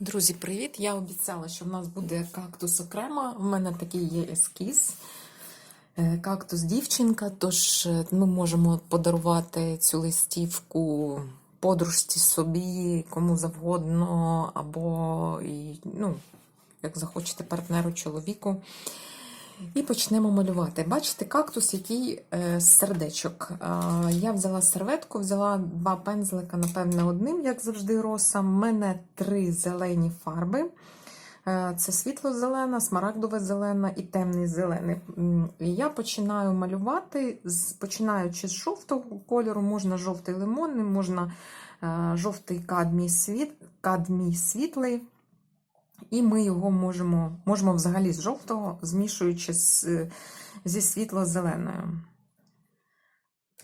Друзі, привіт! Я обіцяла, що в нас буде кактус окремо. У мене такий є ескіз. Е, Кактус дівчинка, тож е, ми можемо подарувати цю листівку подружці собі, кому завгодно, або ну, як захочете, партнеру чоловіку. І почнемо малювати. Бачите, кактус, який з сердечок. Е, я взяла серветку, взяла два пензлика, напевне, одним, як завжди, роса. У мене три зелені фарби. Е, це світло-зелена, смарагдове зелена і темний зелений. Я починаю малювати, починаючи з жовтого кольору, можна жовтий лимонний, можна е, жовтий кадмій, світ, кадмій світлий. І ми його можемо, можемо взагалі з жовтого, змішуючи з, зі світло-зеленою.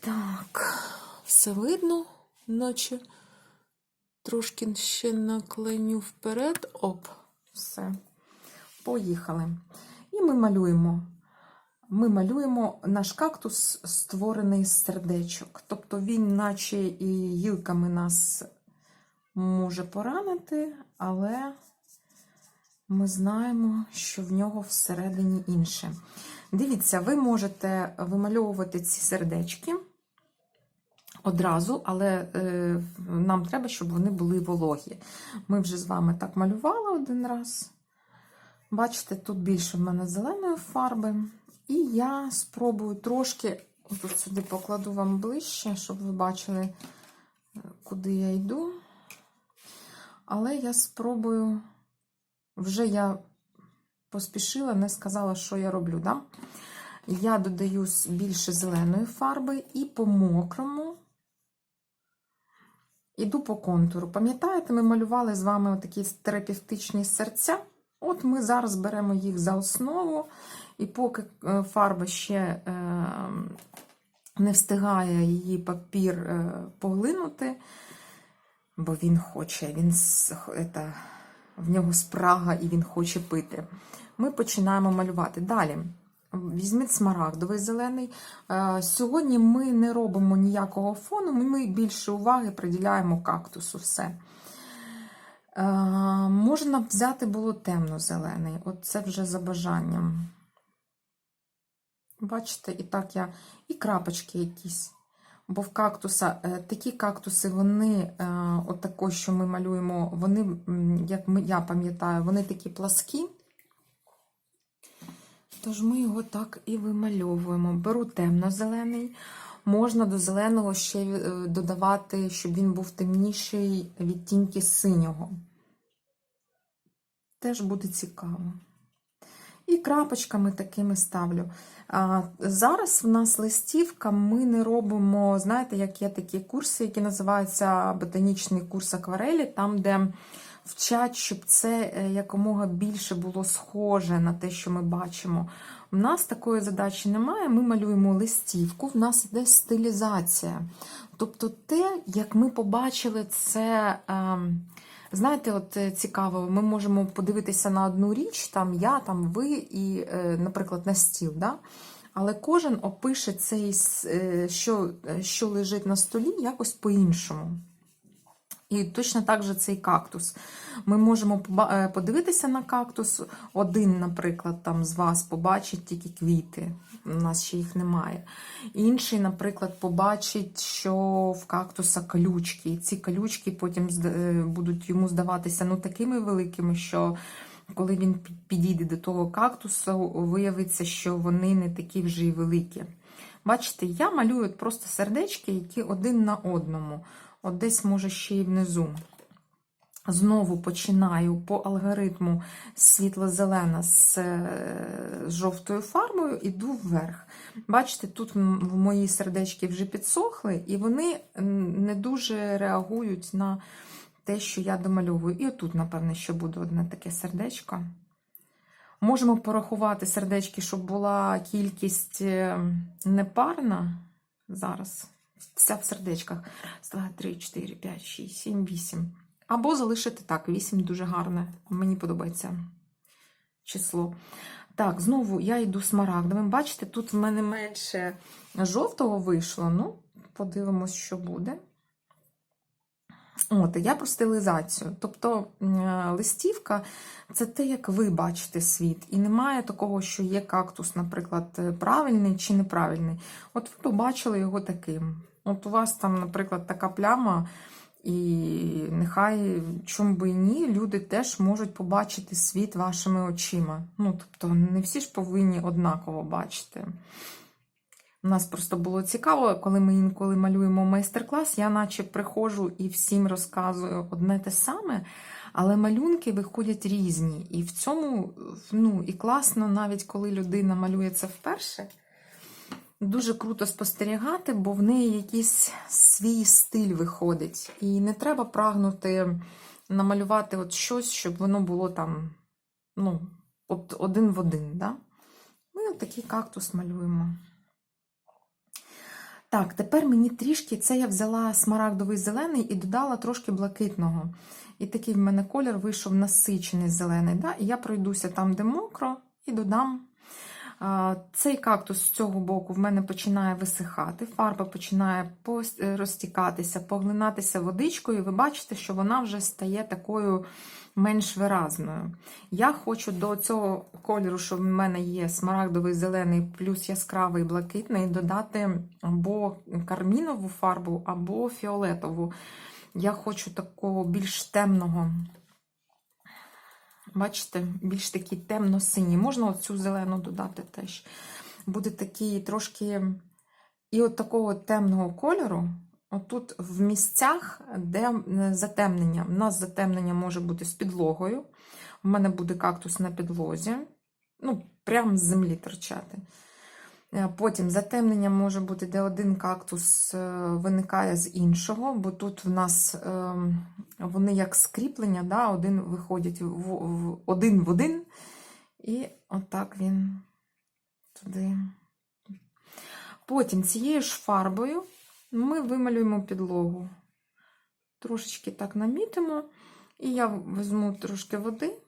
Так, все видно, наче трошки ще наклоню вперед. Оп, все. Поїхали. І ми малюємо. Ми малюємо наш кактус, створений з сердечок. Тобто він, наче і гілками нас може поранити, але ми знаємо, що в нього всередині інше. Дивіться, ви можете вимальовувати ці сердечки одразу, але е, нам треба, щоб вони були вологі. Ми вже з вами так малювали один раз. Бачите, тут більше в мене зеленої фарби. І я спробую трошки, тут сюди покладу вам ближче, щоб ви бачили, е, куди я йду. Але я спробую вже я поспішила, не сказала, що я роблю. Да? Я додаю більше зеленої фарби і по мокрому іду по контуру. Пам'ятаєте, ми малювали з вами такі терапевтичні серця? От ми зараз беремо їх за основу, і поки е, фарба ще е, не встигає її папір е, поглинути, бо він хоче, він ета, в нього спрага і він хоче пити. Ми починаємо малювати. Далі. Візьміть смарагдовий зелений. Е, Сьогодні ми не робимо ніякого фону, ми більше уваги приділяємо кактусу. Все. Е, Можна взяти було темно-зелений. От це вже за бажанням. Бачите, і так я. І крапочки якісь. Бо в кактуса е, такі кактуси, вони, е, от тако, що ми малюємо, вони, як я пам'ятаю, вони такі пласкі. Тож ми його так і вимальовуємо. Беру темно-зелений. Можна до зеленого ще е, додавати, щоб він був темніший відтінки синього. Теж буде цікаво. І крапочками такими ставлю. Зараз в нас листівка, ми не робимо, знаєте, як є такі курси, які називаються ботанічний курс акварелі, там, де вчать, щоб це е, якомога більше було схоже на те, що ми бачимо. У нас такої задачі немає. Ми малюємо листівку, в нас іде стилізація. Тобто, те, як ми побачили це. ем, Знаєте, от е, цікаво, ми можемо подивитися на одну річ, там я, там ви, і, е, наприклад, на стіл. Да? Але кожен опише цей, е, що, що лежить на столі, якось по-іншому. І точно так же цей кактус. Ми можемо е, подивитися на кактус. Один, наприклад, там з вас побачить тільки квіти. У нас ще їх немає. Інший, наприклад, побачить, що в кактуса колючки. І ці колючки потім е, будуть йому здаватися ну, такими великими, що коли він підійде до того кактусу, виявиться, що вони не такі вже й великі. Бачите, я малюю просто сердечки, які один на одному. От десь, може, ще й внизу. Знову починаю по алгоритму світло-зелена з е, жовтою фарбою, іду вверх. Бачите, тут мої сердечки вже підсохли, і вони не дуже реагують на те, що я домальовую. І отут, напевне, ще буде одне таке сердечко. Можемо порахувати сердечки, щоб була кількість е, непарна. Зараз. Вся в сердечках. Раз, два, три, чотири, п'ять, шість, сім, вісім. Або залишити так. Вісім дуже гарне. Мені подобається число. Так, знову я йду смарагдовим. Бачите, тут в мене менше жовтого вийшло. Ну, подивимось, що буде. От, я про стилізацію. Тобто листівка це те, як ви бачите світ. І немає такого, що є кактус, наприклад, правильний чи неправильний. От ви побачили його таким. От у вас там, наприклад, така пляма, і нехай чому би і ні, люди теж можуть побачити світ вашими очима. Ну, тобто, не всі ж повинні однаково бачити. У нас просто було цікаво, коли ми інколи малюємо майстер-клас, я наче приходжу і всім розказую одне те саме, але малюнки виходять різні. І в цьому ну, і класно, навіть коли людина малює це вперше. Дуже круто спостерігати, бо в неї якийсь свій стиль виходить. І не треба прагнути намалювати от щось, щоб воно було там ну, от один в один. Да? Ми от такий кактус малюємо. Так, тепер мені трішки це я взяла смарагдовий зелений і додала трошки блакитного. І такий в мене колір вийшов насичений зелений. Да? І я пройдуся там, де мокро, і додам. Цей кактус з цього боку в мене починає висихати, фарба починає е, розтікатися, поглинатися водичкою, і ви бачите, що вона вже стає такою менш виразною. Я хочу до цього кольору, що в мене є смарагдовий зелений плюс яскравий блакитний, додати або кармінову фарбу, або фіолетову. Я хочу такого більш темного. Бачите, більш такі темно-сині. Можна оцю зелену додати теж. Буде такий трошки. І от такого темного кольору, отут в місцях, де затемнення. У нас затемнення може бути з підлогою. У мене буде кактус на підлозі. Ну, прямо з землі торчати. Е, Потім затемнення може бути, де один кактус е, виникає з іншого, бо тут в нас е, вони як скріплення, да, один виходять в, в, один в один, і отак він туди. Потім цією ж фарбою ми вималюємо підлогу. Трошечки так намітимо, і я візьму трошки води.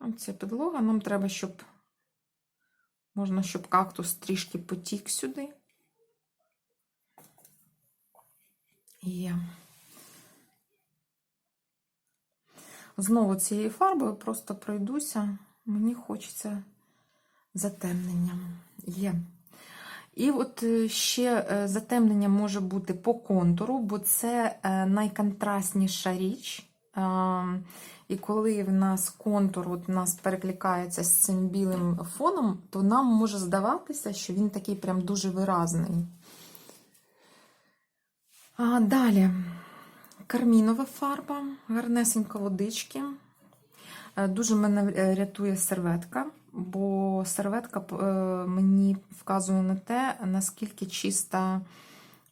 Оця підлога. Нам треба, щоб можна, щоб кактус трішки потік сюди. Є. Знову цією фарбою просто пройдуся. Мені хочеться затемненням. Є. І от е, ще е, затемнення може бути по контуру, бо це е, найконтрастніша річ. Е, І коли в нас контур от, у нас перекликається з цим білим фоном, то нам може здаватися, що він такий прям дуже виразний. А Далі кармінова фарба, гарнесенько водички. Е, Дуже мене е, рятує серветка, бо серветка е, мені вказує на те, наскільки чиста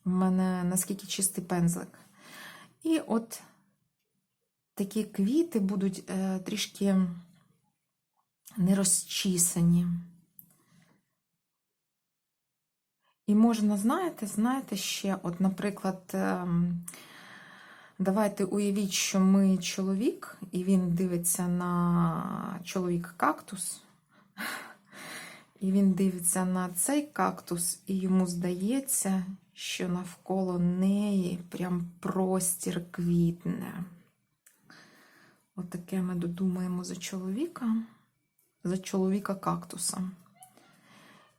в мене, наскільки чистий пензлик. І от такі квіти будуть е, трішки не розчісані. І можна, знаєте, знаєте, ще, от, наприклад, ем, давайте уявіть, що ми чоловік, і він дивиться на чоловік-кактус, і він дивиться на цей кактус, і йому здається, що навколо неї прям простір квітне. Отаке ми додумаємо за чоловіка, за чоловіка кактуса.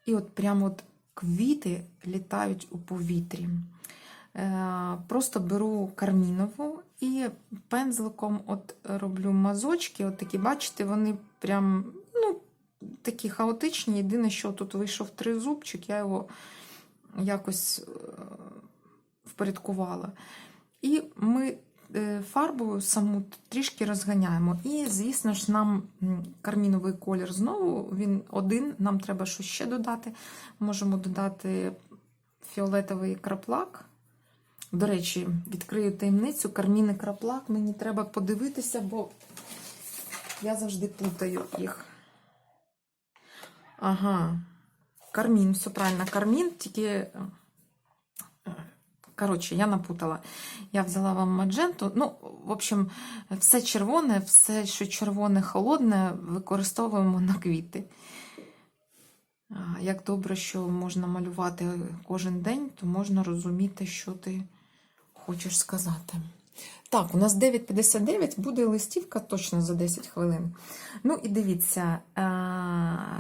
І от прямо от квіти літають у повітрі. Е, Просто беру кармінову і пензликом от роблю мазочки. От такі, бачите, вони прям ну, такі хаотичні. Єдине, що тут вийшов тризубчик, я його якось е, впорядкувала. І ми фарбу саму трішки розганяємо. І, звісно ж, нам карміновий колір знову він один, нам треба щось ще додати. Можемо додати фіолетовий краплак. До речі, відкрию таємницю, кармінний краплак. Мені треба подивитися, бо я завжди плутаю їх. Ага, кармін, все правильно, кармін, тільки. Коротше, я напутала. Я взяла вам мадженту. Ну, в общем, все червоне, все, що червоне, холодне, використовуємо на квіти. Як добре, що можна малювати кожен день, то можна розуміти, що ти хочеш сказати? Так, у нас 9.59, буде листівка точно за 10 хвилин. Ну і дивіться,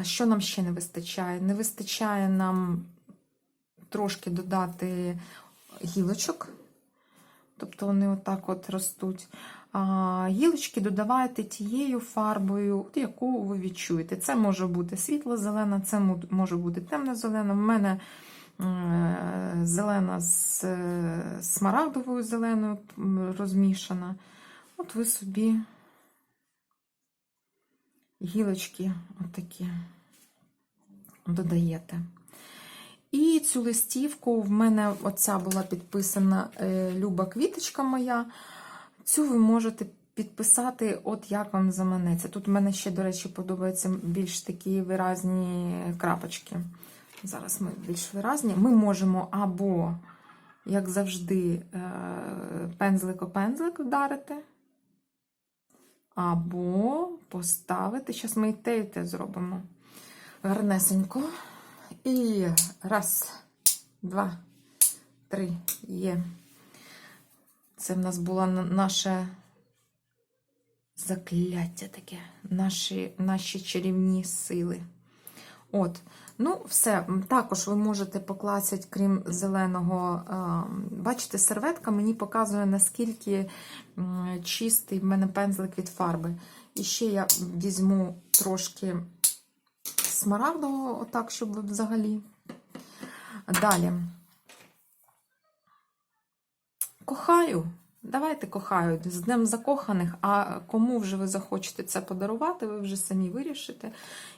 що нам ще не вистачає? Не вистачає нам трошки додати гілочок, тобто вони отак от ростуть. А гілочки додавайте тією фарбою, яку ви відчуєте. Це може бути світло-зелена, це може бути темно-зелена. В мене е, зелена з смарагдовою зеленою розмішана. От ви собі гілочки отакі додаєте. І цю листівку в мене оця була підписана е, Люба квіточка моя. Цю ви можете підписати, от як вам заманеться. Тут в мене ще, до речі, подобаються більш такі виразні крапочки. Зараз ми більш виразні. Ми можемо або, як завжди, пензлик-о-пензлик вдарити, або поставити. Зараз ми і те, і те зробимо. Гарнесенько. І раз, два, три, є. Це в нас було наше закляття таке, наші, наші чарівні сили. От, ну, все. Також ви можете покласти, крім зеленого, бачите, серветка мені показує, наскільки чистий в мене пензлик від фарби. І ще я візьму трошки смарагдового, отак, щоб взагалі. Далі. Кохаю. Давайте кохаю з Днем закоханих. А кому вже ви захочете це подарувати, ви вже самі вирішите.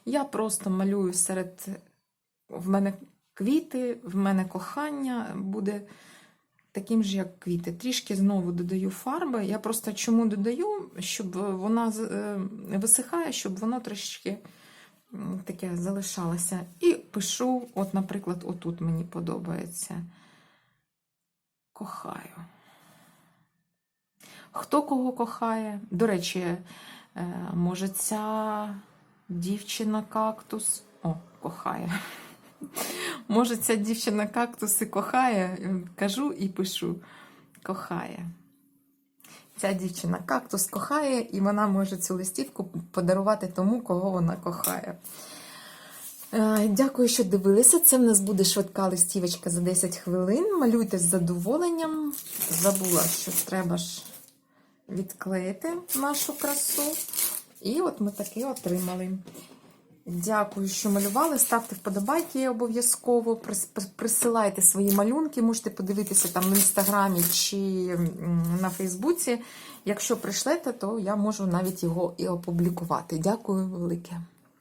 Я просто малюю серед в мене квіти, в мене кохання буде таким же, як квіти. Трішки знову додаю фарби. Я просто чому додаю, щоб вона е, висихає, щоб воно трішки таке залишалося. І пишу, от, наприклад, отут мені подобається. Кохаю. Хто кого кохає? До речі, е, може, ця дівчина кактус. О, кохає. Може, ця дівчина кактус і кохає. Кажу і пишу. Кохає. Ця дівчина кактус кохає, і вона може цю листівку подарувати тому, кого вона кохає. Е, Дякую, що дивилися. Це в нас буде швидка листівочка за 10 хвилин. Малюйте з задоволенням. Забула, що треба ж відклеїти нашу красу. І от ми таки отримали. Дякую, що малювали. Ставте вподобайки обов'язково. Прис- Присилайте свої малюнки, можете подивитися там в інстаграмі чи на Фейсбуці. Якщо прийшлете, то я можу навіть його і опублікувати. Дякую велике.